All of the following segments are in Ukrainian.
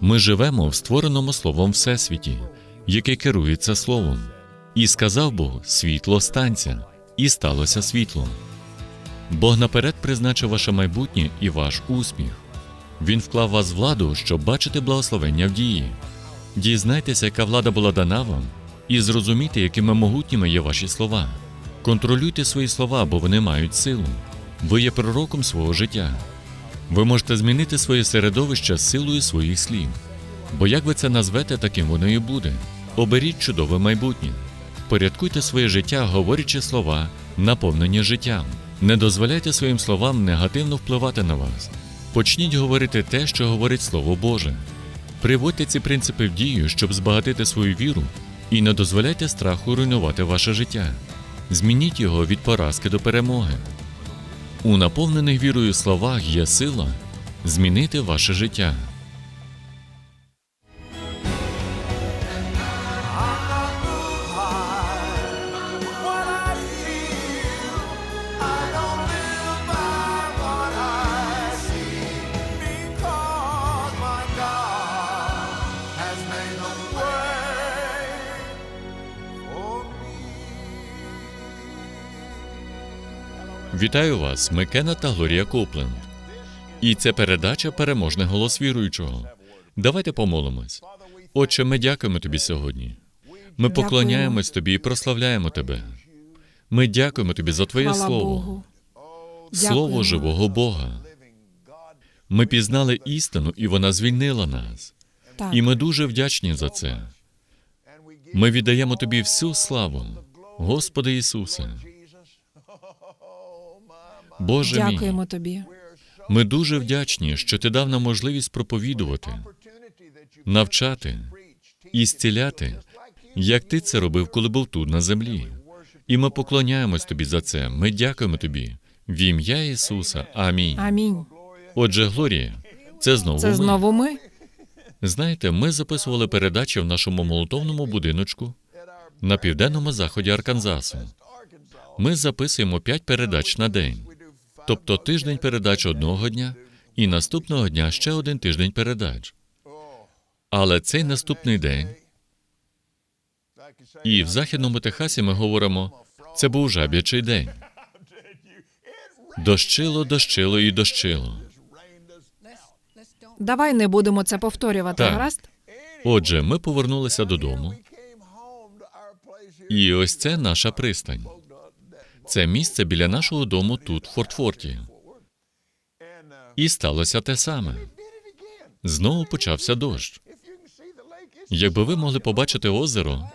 Ми живемо в створеному словом Всесвіті, яке керується Словом. І сказав Бог: світло станця, і сталося світло. Бог наперед призначив ваше майбутнє і ваш успіх. Він вклав вас владу, щоб бачити благословення в дії. Дізнайтеся, яка влада була дана вам, і зрозумійте, якими могутніми є ваші слова. Контролюйте свої слова, бо вони мають силу. Ви є пророком свого життя. Ви можете змінити своє середовище силою своїх слів. Бо як ви це назвете, таким воно і буде. Оберіть чудове майбутнє. Порядкуйте своє життя, говорячи слова, наповнені життям. Не дозволяйте своїм словам негативно впливати на вас. Почніть говорити те, що говорить Слово Боже. Приводьте ці принципи в дію, щоб збагатити свою віру, і не дозволяйте страху руйнувати ваше життя. Змініть його від поразки до перемоги. У наповнених вірою словах є сила змінити ваше життя. Вітаю вас, ми Кена та Глорія Копленд. І це передача Переможний голос віруючого. Давайте помолимось. Отче, ми дякуємо тобі сьогодні. Ми поклоняємось тобі і прославляємо тебе. Ми дякуємо тобі за твоє Хвала слово, Богу. слово живого Бога. Ми пізнали істину, і вона звільнила нас. Так. І ми дуже вдячні за це. Ми віддаємо тобі всю славу, Господи Ісусе. Боже мій, Дякуємо тобі. ми дуже вдячні, що ти дав нам можливість проповідувати, навчати і зціляти, як ти це робив, коли був тут на землі. І ми поклоняємось тобі за це. Ми дякуємо тобі. В ім'я Ісуса. Амінь. Амінь. Отже, Глорія, це знову Це ми. знову ми. Знаєте, ми записували передачі в нашому молотовному будиночку на південному заході Арканзасу. Ми записуємо п'ять передач на день, тобто тиждень передач одного дня, і наступного дня ще один тиждень передач. Але цей наступний день, і в західному Техасі ми говоримо, це був жаб'ячий день. Дощило, дощило і дощило. Давай не будемо це повторювати, Так. гаразд? Отже, ми повернулися додому, і ось це наша пристань. Це місце біля нашого дому тут, в Фортфорті. І сталося те саме. Знову почався дощ. Якби ви могли побачити озеро,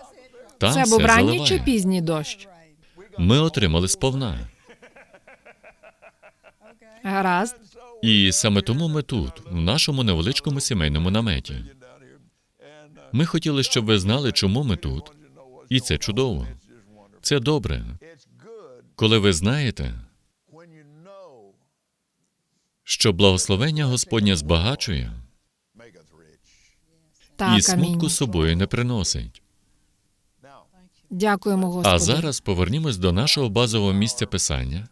там Це все був ранній заливає. чи пізній дощ? Ми отримали сповна. Гаразд. І саме тому ми тут, в нашому невеличкому сімейному наметі. Ми хотіли, щоб ви знали, чому ми тут. І це чудово. Це добре. Коли ви знаєте, що благословення Господнє збагачує і смутку амінь. собою не приносить. Дякуємо, Господи. А зараз повернімось до нашого базового місця писання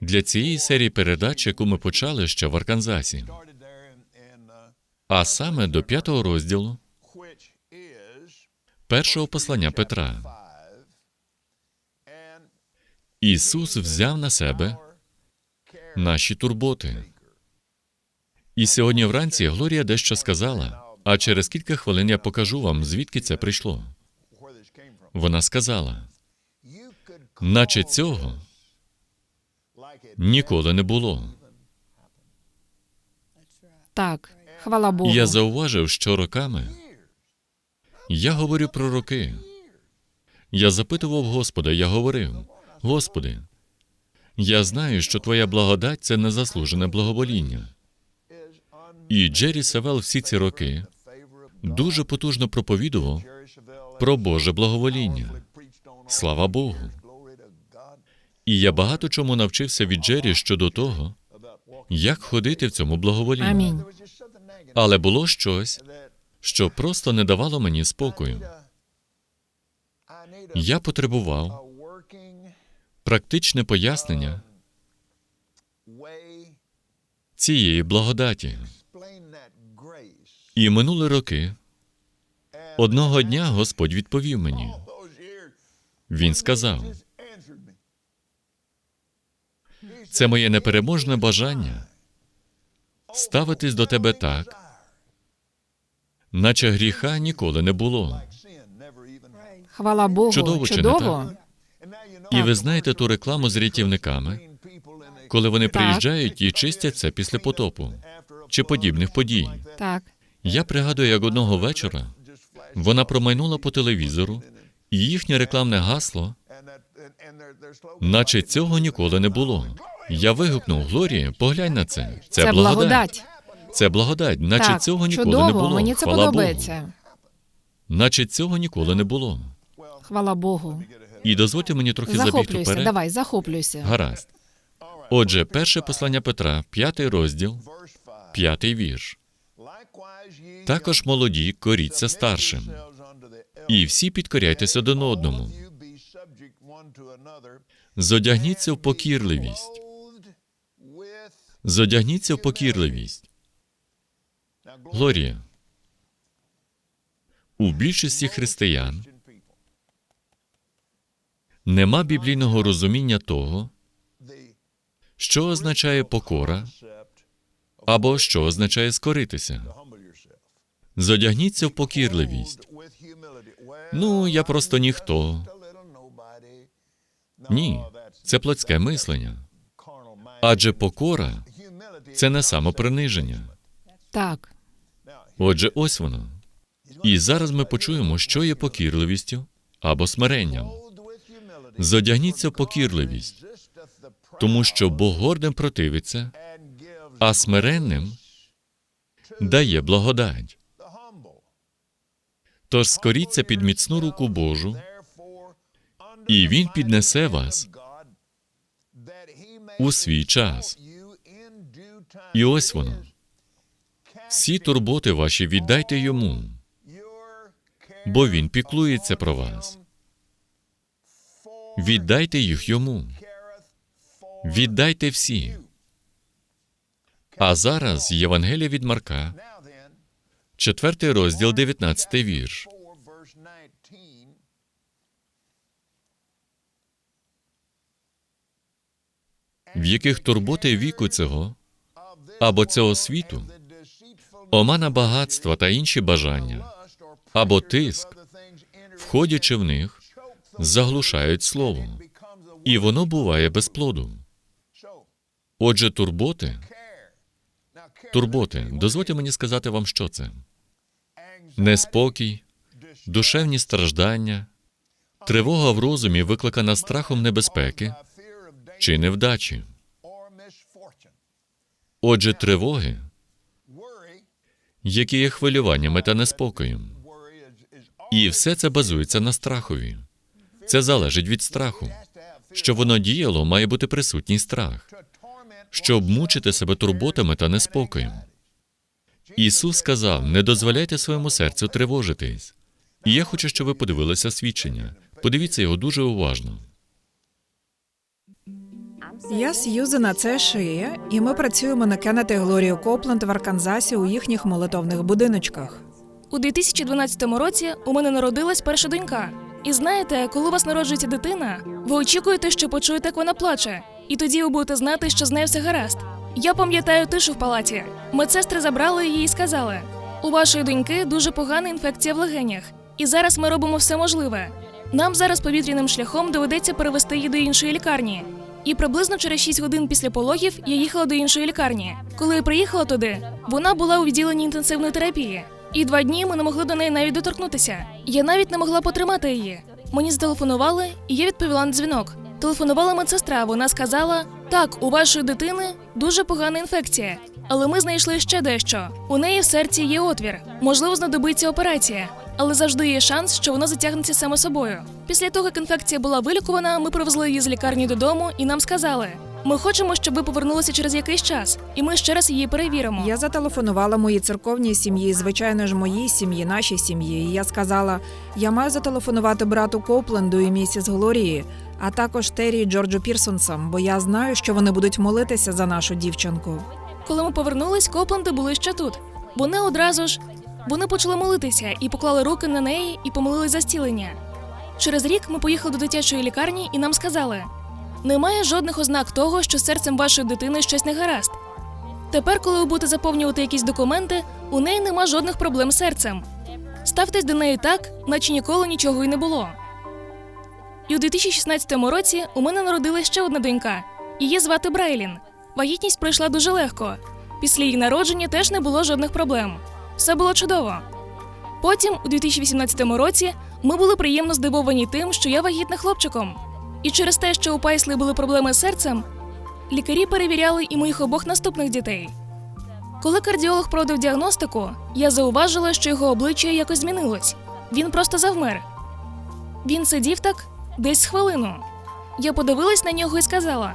для цієї серії передач, яку ми почали ще в Арканзасі, а саме до п'ятого розділу першого послання Петра. Ісус взяв на себе наші турботи. І сьогодні вранці Глорія дещо сказала, а через кілька хвилин я покажу вам, звідки це прийшло. Вона сказала, наче цього ніколи не було. Так, хвала Богу. І я зауважив, що роками я говорю про роки. Я запитував Господа, я говорив: Господи, я знаю, що Твоя благодать це незаслужене благовоління. І Джері Савел всі ці роки дуже потужно проповідував про Боже благовоління. Слава Богу. І я багато чому навчився від Джері щодо того, як ходити в цьому благоволінні. Амінь. Але було щось, що просто не давало мені спокою. Я потребував практичне пояснення цієї благодаті. І минули роки. Одного дня Господь відповів мені. Він сказав: це моє непереможне бажання ставитись до тебе так, наче гріха ніколи не було. Хвала Богу. Чудово, чи не Чудово. І ви знаєте ту рекламу з рятівниками, коли вони Так. приїжджають і чистять це після потопу чи подібних подій. Так. Я пригадую, як одного вечора вона промайнула по телевізору, і їхнє рекламне гасло, наче цього ніколи не було. Я вигукнув Глорія, поглянь на це. Це, Це благодать. благодать. Це благодать, наче так, цього ніколи чудово, не було. мені це Хвала подобається. Богу. Наче цього ніколи не було. Хвала Богу. І дозвольте мені трохи забігти вперед. давай, захоплюйся. Гаразд. Отже, перше послання Петра, п'ятий розділ, п'ятий вірш. Також молоді коріться старшим, і всі підкоряйтеся один одному. Зодягніться в покірливість. Зодягніться в покірливість. Глорія. У більшості християн нема біблійного розуміння того, що означає покора або що означає скоритися. Зодягніться в покірливість. Ну, я просто ніхто. Ні, це плотське мислення. Адже покора це не самоприниження. Так. Отже, ось воно. І зараз ми почуємо, що є покірливістю або смиренням. Зодягніться покірливість, тому що Бог гордим противиться, а смиренним дає благодать. Тож скоріться під міцну руку Божу, і Він піднесе вас у свій час. І ось воно. Всі турботи ваші віддайте йому, бо він піклується про вас. Віддайте їх йому, віддайте всі. А зараз Євангелія від Марка, now then четвертий розділ, 19 вірш. 4 verse 19 В яких турботи віку цього, або цього світу, омана багатства та інші бажання, або тиск, входячи в них, заглушають слово, і воно буває без плоду. Отже, турботи, турботи, дозвольте мені сказати вам, що це: неспокій, душевні страждання, тривога в розумі, викликана страхом небезпеки чи невдачі. Отже, тривоги, які є хвилюваннями та неспокоєм. І все це базується на страхові. Це залежить від страху. Щоб воно діяло, має бути присутній страх, щоб мучити себе турботами та неспокоєм. Ісус сказав: не дозволяйте своєму серцю тривожитись. І я хочу, щоб ви подивилися свідчення. Подивіться його дуже уважно. Я Сьюзена, це Шия, і ми працюємо на Кеннет і Глорію Копленд в Арканзасі у їхніх молитовних будиночках. У 2012 році у мене народилась перша донька. І знаєте, коли у вас народжується дитина, ви очікуєте, що почуєте, як вона плаче, і тоді ви будете знати, що з нею все гаразд. Я пам'ятаю тишу в палаті. Медсестри забрали її і сказали: у вашої доньки дуже погана інфекція в легенях, і зараз ми робимо все можливе. Нам зараз повітряним шляхом доведеться перевести її до іншої лікарні. І приблизно через 6 годин після пологів я їхала до іншої лікарні. Коли я приїхала туди, вона була у відділенні інтенсивної терапії. І два дні ми не могли до неї навіть доторкнутися. Я навіть не могла потримати її. Мені зателефонували, і я відповіла на дзвінок. Телефонувала медсестра. Вона сказала: так, у вашої дитини дуже погана інфекція, але ми знайшли ще дещо. У неї в серці є отвір. Можливо, знадобиться операція, але завжди є шанс, що воно затягнеться саме собою. Після того, як інфекція була вилікувана, ми привезли її з лікарні додому, і нам сказали: ми хочемо, щоб ви повернулися через якийсь час, і ми ще раз її перевіримо. Я зателефонувала моїй церковній сім'ї, звичайно ж, моїй сім'ї, нашій сім'ї. І я сказала: я маю зателефонувати брату Копленду і місіс Глорії, а також Террі і Джорджу Пірсонсам, бо я знаю, що вони будуть молитися за нашу дівчинку. Коли ми повернулись, Копленди були ще тут. Вони одразу ж Вони почали молитися і поклали руки на неї і помолились за зцілення. Через рік ми поїхали до дитячої лікарні і нам сказали: немає жодних ознак того, що серцем вашої дитини щось не гаразд. Тепер, коли ви будете заповнювати якісь документи, у неї нема жодних проблем з серцем. Ставтесь до неї так, наче ніколи нічого й не було. І у 2016 році у мене народилась ще одна донька. Її звати Брайлін. Вагітність пройшла дуже легко. Після її народження теж не було жодних проблем. Все було чудово. Потім, у 2018 році, ми були приємно здивовані тим, що я вагітна хлопчиком. І через те, що у Пайслі були проблеми з серцем, лікарі перевіряли і моїх обох наступних дітей. Коли кардіолог проводив діагностику, я зауважила, що його обличчя якось змінилось. Він просто завмер. Він сидів так десь хвилину. Я подивилась на нього і сказала: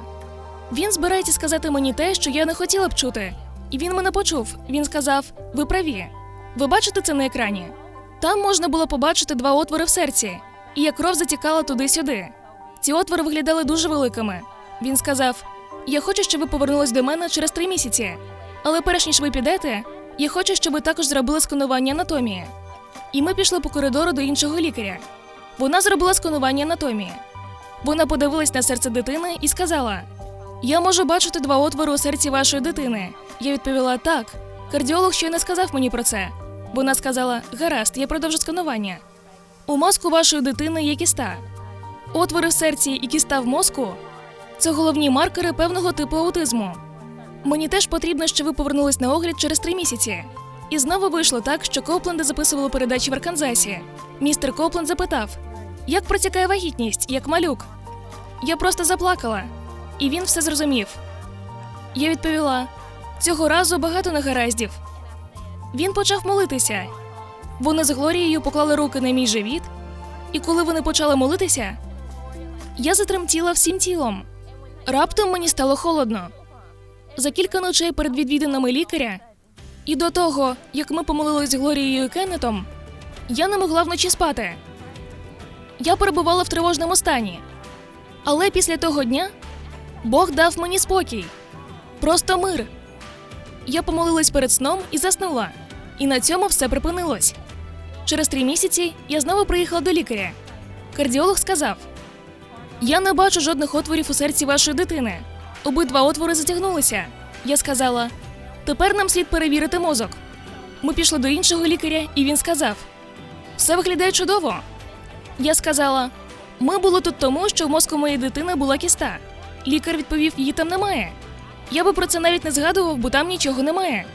він збирається сказати мені те, що я не хотіла б чути. І він мене почув. Він сказав: Ви праві. Ви бачите це на екрані? Там можна було побачити два отвори в серці, і як кров затікала туди-сюди. Ці отвори виглядали дуже великими. Він сказав: Я хочу, щоб ви повернулись до мене через три місяці. Але перш ніж ви підете, я хочу, щоб ви також зробили сканування анатомії. І ми пішли по коридору до іншого лікаря. Вона зробила сканування анатомії. Вона подивилась на серце дитини і сказала: Я можу бачити два отвори у серці вашої дитини. Я відповіла так. Кардіолог ще не сказав мені про це. Вона сказала: Гаразд, я продовжу сканування. У мозку вашої дитини є кіста. Отвори в серці і кіста в мозку це головні маркери певного типу аутизму. Мені теж потрібно, щоб ви повернулись на огляд через три місяці. І знову вийшло так, що Копленди записували передачі в Арканзасі. Містер Копленд запитав: Як протікає вагітність, як малюк? Я просто заплакала, і він все зрозумів. Я відповіла: цього разу багато негараздів. Він почав молитися. Вони з Глорією поклали руки на мій живіт, і коли вони почали молитися, я затремтіла всім тілом. Раптом мені стало холодно. За кілька ночей перед відвідинами лікаря, і до того, як ми помолились з Глорією і Кеннетом, я не могла вночі спати. Я перебувала в тривожному стані. Але після того дня Бог дав мені спокій. Просто мир. Я помолилась перед сном і заснула. І на цьому все припинилось. Через три місяці я знову приїхала до лікаря. Кардіолог сказав: Я не бачу жодних отворів у серці вашої дитини. Обидва отвори затягнулися. Я сказала: тепер нам слід перевірити мозок. Ми пішли до іншого лікаря, і він сказав: Все виглядає чудово. Я сказала: ми були тут тому, що в мозку моєї дитини була кіста. Лікар відповів: її там немає. Я би про це навіть не згадував, бо там нічого немає.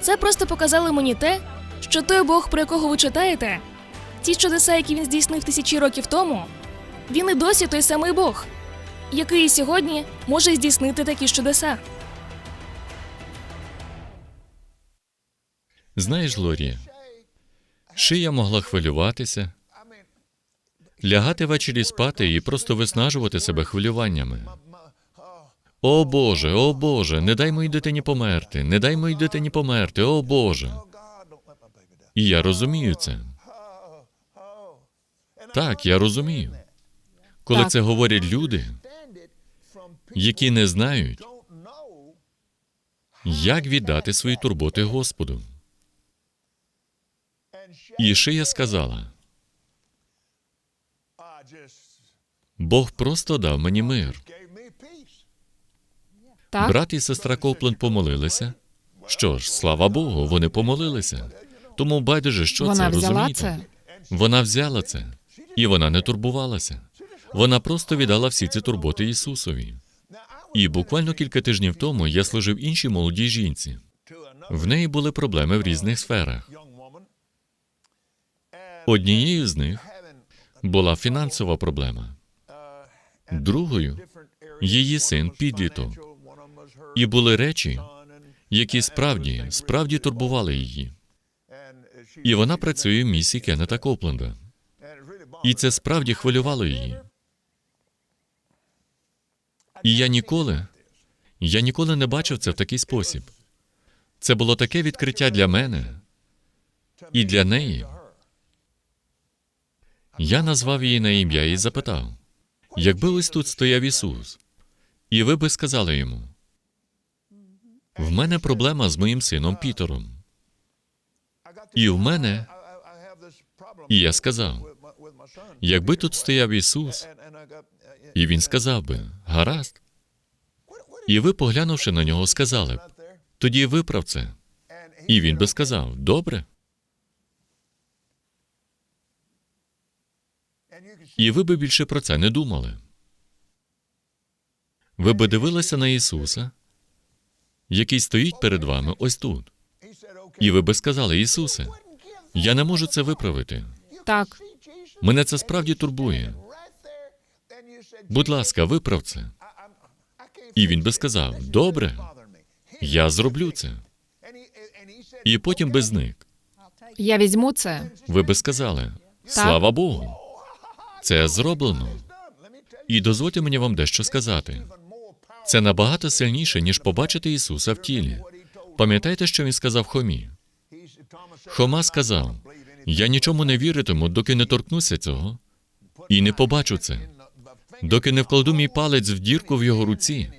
Це просто показало мені те, що той Бог, про якого ви читаєте, ті чудеса, які він здійснив тисячі років тому, він і досі той самий Бог, який і сьогодні може здійснити такі чудеса. Знаєш, Глорія, шия могла хвилюватися, лягати ввечері спати і просто виснажувати себе хвилюваннями. О Боже, о Боже, не дай моїй дитині померти, не дай моїй дитині померти, о Боже. І я розумію це. Так, я розумію. Коли Так. це говорять люди, які не знають, як віддати свої турботи Господу. І Шия сказала: Бог просто дав мені мир. Так? Брат і сестра Копленд помолилися. Що ж, слава Богу, вони помолилися. Тому байдуже, що Вона це розумієте? це. Вона взяла це, і вона не турбувалася. Вона просто віддала всі ці турботи Ісусові. І буквально кілька тижнів тому я служив іншій молодій жінці. В неї були проблеми в різних сферах. Однією з них була фінансова проблема, другою її син підліток. І були речі, які справді справді турбували її. І вона працює в місії Кеннета Копленда. І це справді хвилювало її. І я ніколи, я ніколи не бачив це в такий спосіб. Це було таке відкриття для мене і для неї. Я назвав її на ім'я і запитав: якби ось тут стояв Ісус, і ви би сказали йому: в мене проблема з моїм сином Пітером. І в мене, і я сказав, якби тут стояв Ісус, і Він сказав би, гаразд. І ви, поглянувши на нього, сказали б, тоді виправ це. І він би сказав, добре. І ви би більше про це не думали. Ви би дивилися на Ісуса, який стоїть перед вами ось тут. І ви би сказали, Ісусе, я не можу це виправити. Так. Мене це справді турбує. Будь ласка, виправ це. І він би сказав, добре, я зроблю це. І потім би зник. Я візьму це. Ви би сказали, слава Богу, це зроблено. І дозвольте мені вам дещо сказати. Це набагато сильніше, ніж побачити Ісуса в тілі. Пам'ятаєте, що він сказав Хомі? Хома сказав: Я нічому не віритиму, доки не торкнуся цього, і не побачу це, доки не вкладу мій палець в дірку в його руці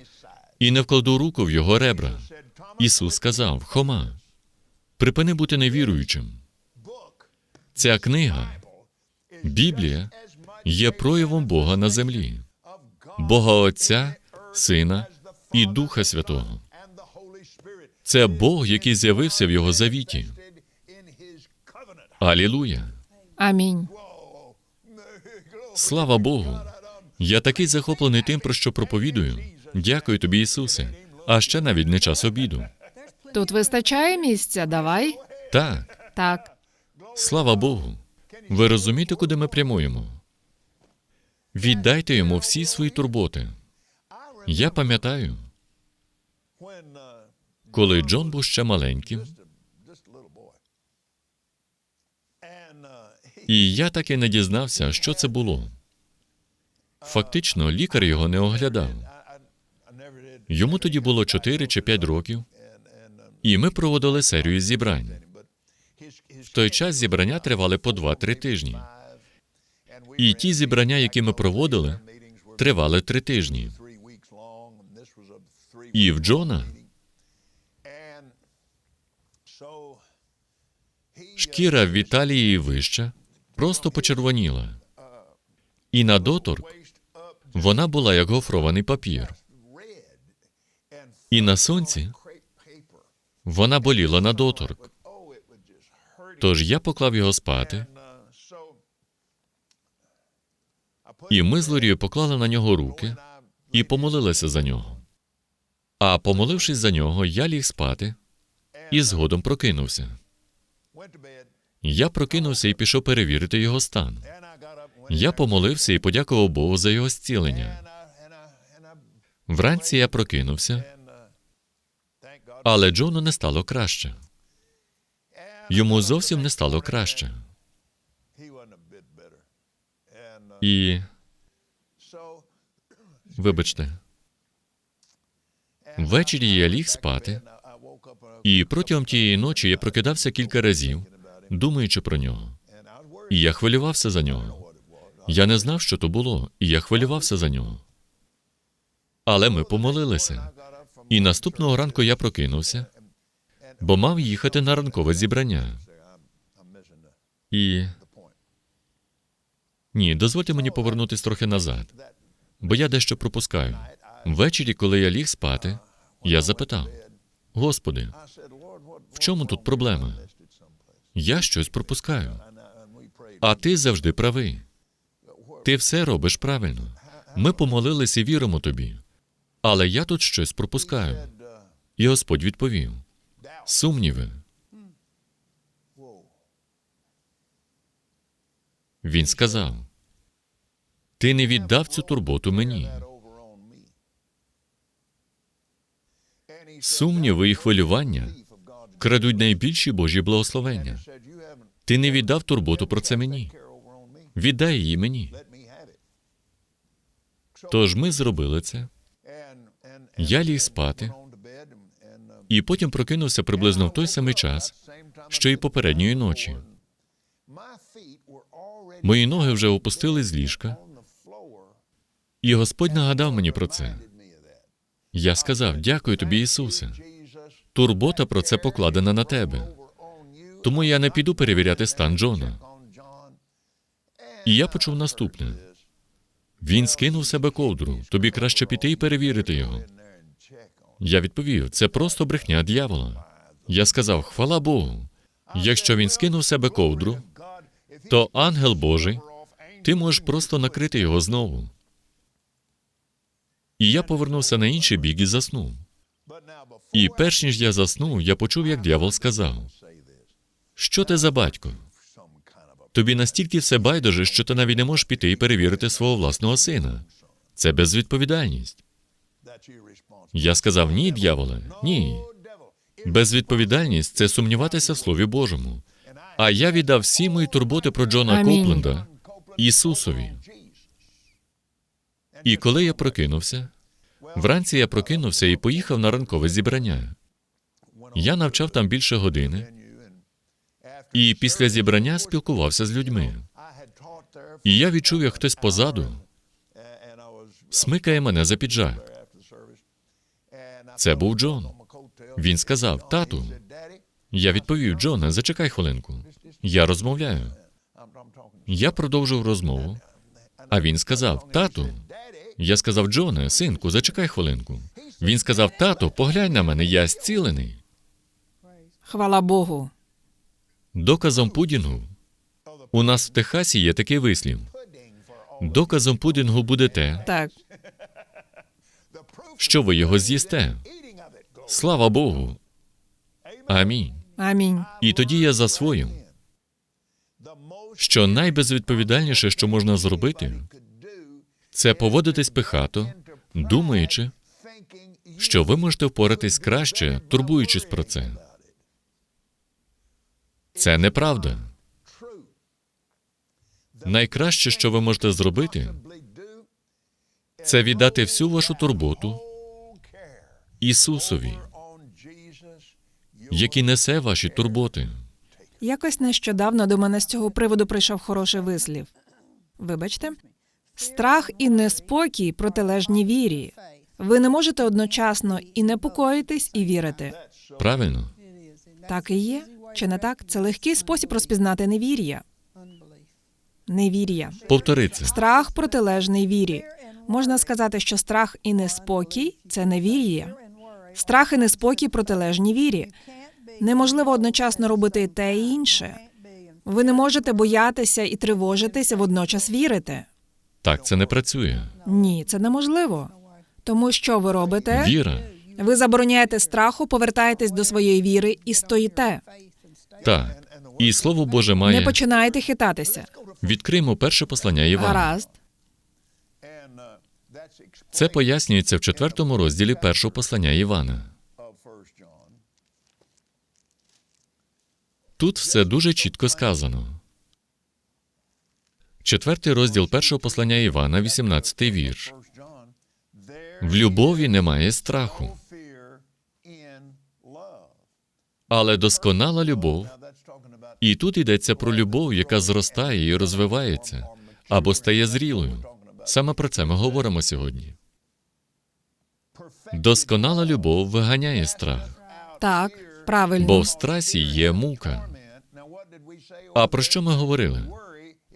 і не вкладу руку в його ребра. Ісус сказав: Хома, припини бути невіруючим. Ця книга, Біблія, є проявом Бога на землі, Бога Отця, Сина і Духа Святого. Це Бог, який з'явився в його завіті. Алілуя! Амінь. Слава Богу! Я такий захоплений тим, про що проповідую. Дякую тобі, Ісусе. А ще навіть не час обіду. Тут вистачає місця. Давай. Так, Так. слава Богу. Ви розумієте, куди ми прямуємо? Віддайте йому всі свої турботи. Я пам'ятаю, коли Джон був ще маленьким, і я так і не дізнався, що це було. Фактично, лікар його не оглядав. Йому тоді було 4 чи 5 років, і ми проводили серію зібрань. В той час зібрання тривали по 2-3 тижні. І ті зібрання, які ми проводили, тривали 3 тижні. І в Джона шкіра Віталії вища просто почервоніла. І на доторк вона була як гофрований папір. І на сонці вона боліла на доторк. Тож я поклав його спати, і ми з Лорією поклали на нього руки і помолилися за нього. А помолившись за нього, я ліг спати і згодом прокинувся. Я прокинувся і пішов перевірити його стан. Я помолився і подякував Богу за його зцілення. Вранці я прокинувся, але Джону не стало краще. Йому зовсім не стало краще. І вибачте, ввечері я ліг спати, і протягом тієї ночі я прокидався кілька разів, думаючи про нього. І я хвилювався за нього. Я не знав, що то було, і я хвилювався за нього. Але ми помолилися. І наступного ранку я прокинувся, бо мав їхати на ранкове зібрання. І ні, дозвольте мені повернутися трохи назад, бо я дещо пропускаю. Ввечері, коли я ліг спати, я запитав: Господи, в чому тут проблема? Я щось пропускаю. А ти завжди правий. Ти все робиш правильно. Ми помолилися і віримо тобі. Але я тут щось пропускаю. І Господь відповів: сумніви. Він сказав: Ти не віддав цю турботу мені. Сумніви і хвилювання крадуть найбільші Божі благословення. Ти не віддав турботу про це мені. Віддай її мені. Тож ми зробили це. Я ліг спати і потім прокинувся приблизно в той самий час, що й попередньої ночі. Мої ноги вже опустили з ліжка, і Господь нагадав мені про це. Я сказав: Дякую тобі, Ісусе. Турбота про це покладена на тебе. Тому я не піду перевіряти стан Джона. І я почув наступне: він скинув себе ковдру. Тобі краще піти і перевірити його. Я відповів: це просто брехня дьявола. Я сказав: хвала Богу. Якщо він скинув себе ковдру, то ангел Божий, ти можеш просто накрити його знову. І я повернувся на інший бік і заснув. І перш ніж я заснув, я почув, як дьявол сказав: Що ти за батько? Тобі настільки все байдуже, що ти навіть не можеш піти і перевірити свого власного сина. Це безвідповідальність. Я сказав: ні, дьяволе, ні. Безвідповідальність це сумніватися в Слові Божому. А я віддав всі мої турботи про Джона Амінь. Копленда Ісусові. І коли я прокинувся, вранці я прокинувся і поїхав на ранкове зібрання. Я навчав там більше години, і після зібрання спілкувався з людьми. І я відчув, як хтось позаду смикає мене за піджак. Це був Джон. Він сказав: Тату, я відповів: Джоне, зачекай хвилинку. Я розмовляю. Я продовжив розмову, а він сказав: Тату. Я сказав: Джоне, синку, зачекай хвилинку. Він сказав: Тату, поглянь на мене, я зцілений. Хвала Богу. Доказом пудінгу у нас в Техасі є такий вислів. Доказом пудінгу буде те, Так, що ви його з'їсте. Слава Богу. Амінь. амінь. І тоді я засвоїв, що найбезвідповідальніше, що можна зробити, це поводитись пихато, думаючи, що ви можете впоратись краще, турбуючись про це. Це неправда. Найкраще, що ви можете зробити, це віддати всю вашу турботу Ісусові, який несе ваші турботи. Якось нещодавно до мене з цього приводу прийшов хороший вислів. Вибачте, страх і неспокій протилежні вірі. Ви не можете одночасно і непокоїтись, і вірити. Правильно? Так і є. Чи не так? Це легкий спосіб розпізнати невір'я. Невір'я. Повтори це. Страх протилежний вірі. Можна сказати, що страх і неспокій це невір'я. Страх і неспокій протилежні вірі. Неможливо одночасно робити і те і інше. Ви не можете боятися і тривожитися, водночас вірити. Так це не працює. Ні, це неможливо. Тому що ви робите? Віра. Ви забороняєте страху, повертаєтесь до своєї віри і стоїте. Так. І Слово Боже має. Не має. починаєте хитатися. Відкриємо перше послання Івана. Гаразд. Це пояснюється в четвертому розділі першого послання Івана. Тут все дуже чітко сказано. Четвертий розділ першого послання Івана, 18 вірш. В любові немає страху, але досконала любов. І тут йдеться про любов, яка зростає і розвивається, або стає зрілою. Саме про це ми говоримо сьогодні. Досконала любов виганяє страх, Так, правильно. бо в страсі є мука. А про що ми говорили?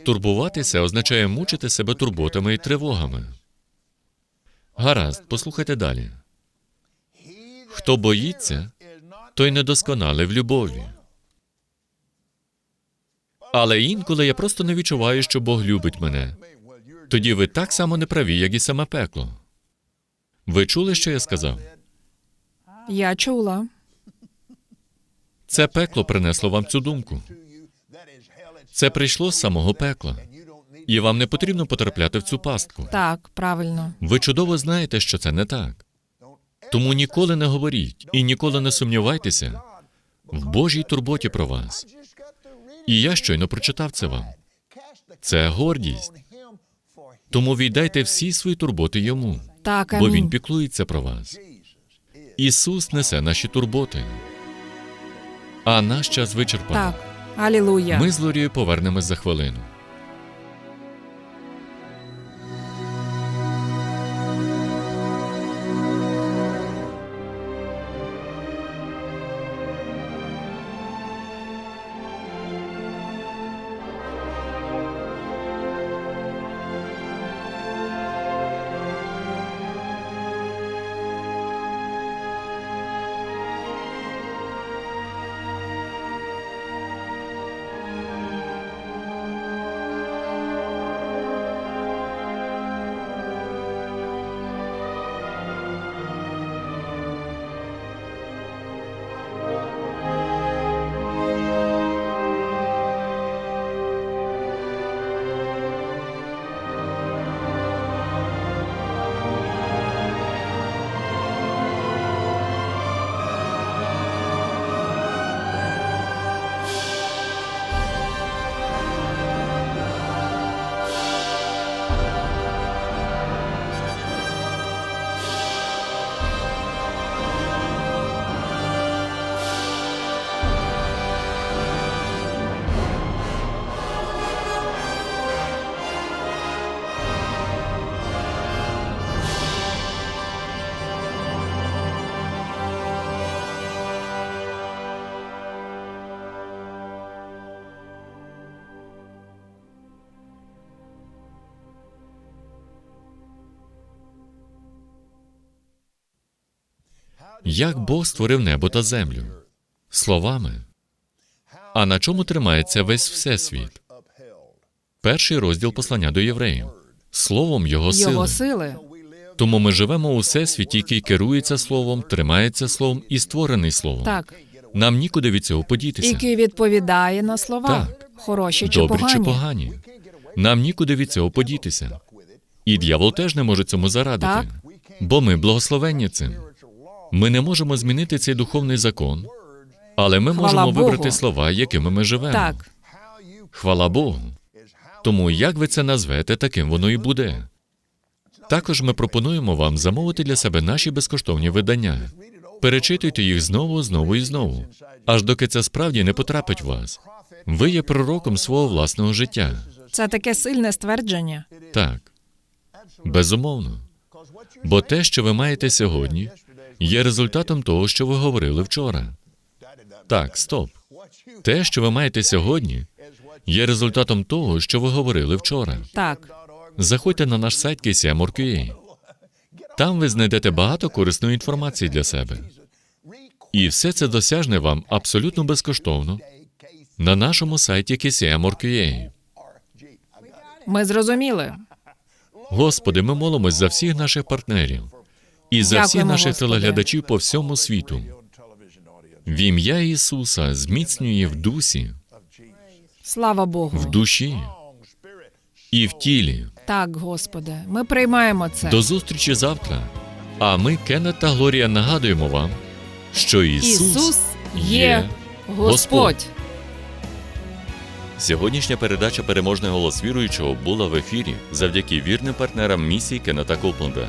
Турбуватися означає мучити себе турботами і тривогами. Гаразд, послухайте далі. Хто боїться, той недосконалий в любові. Але інколи я просто не відчуваю, що Бог любить мене. Тоді ви так само неправі, як і саме пекло. Ви чули, що я сказав? Я чула. Це пекло принесло вам цю думку. Це прийшло з самого пекла, і вам не потрібно потрапляти в цю пастку. Так, правильно. Ви чудово знаєте, що це не так. Тому ніколи не говоріть і ніколи не сумнівайтеся в Божій турботі про вас. І я щойно прочитав це вам. Це гордість. Тому віддайте всі свої турботи йому, Так, бо він піклується про вас. Ісус несе наші турботи. А наш час вичерпано. Так. Алілуя. Ми з Лорією повернемось за хвилину. Як Бог створив небо та землю? Словами. А на чому тримається весь всесвіт? Перший розділ послання до євреїв. Словом його сили. Його сили. Тому ми живемо у всесвіті, який керується словом, тримається словом і створений словом. Так. Нам нікуди від цього подітися. Який відповідає на слова. Так. Хороші чи Добрі погані. чи погані. Нам нікуди від цього подітися. І дьявол теж не може цьому зарадити. Так. Бо ми благословенні цим. Ми не можемо змінити цей духовний закон, але ми Хвала можемо Богу. вибрати слова, якими ми живемо. Так. Хвала Богу. Тому як ви це назвете, таким воно і буде. Також ми пропонуємо вам замовити для себе наші безкоштовні видання. Перечитуйте їх знову, знову і знову, аж доки це справді не потрапить в вас. Ви є пророком свого власного життя. Це таке сильне ствердження. Так, безумовно. Бо те, що ви маєте сьогодні, є результатом того, що ви говорили вчора. Так, стоп. Те, що ви маєте сьогодні, є результатом того, що ви говорили вчора. Так. Заходьте на наш сайт KCM.org.ua. Там ви знайдете багато корисної інформації для себе. І все це досяжне вам абсолютно безкоштовно на нашому сайті KCM.org.ua. Ми зрозуміли. Господи, ми молимось за всіх наших партнерів і за всіх Дякуємо, наших Господи. телеглядачів по всьому світу. В ім'я Ісуса зміцнює в дусі, Слава Богу. в душі і в тілі. Так, Господи. Ми приймаємо це. До зустрічі завтра. А ми, Кеннет та Глорія, нагадуємо вам, що Ісус, Ісус є Господь. Сьогоднішня передача Переможний голос віруючого була в ефірі завдяки вірним партнерам місії Кеннета Копленда.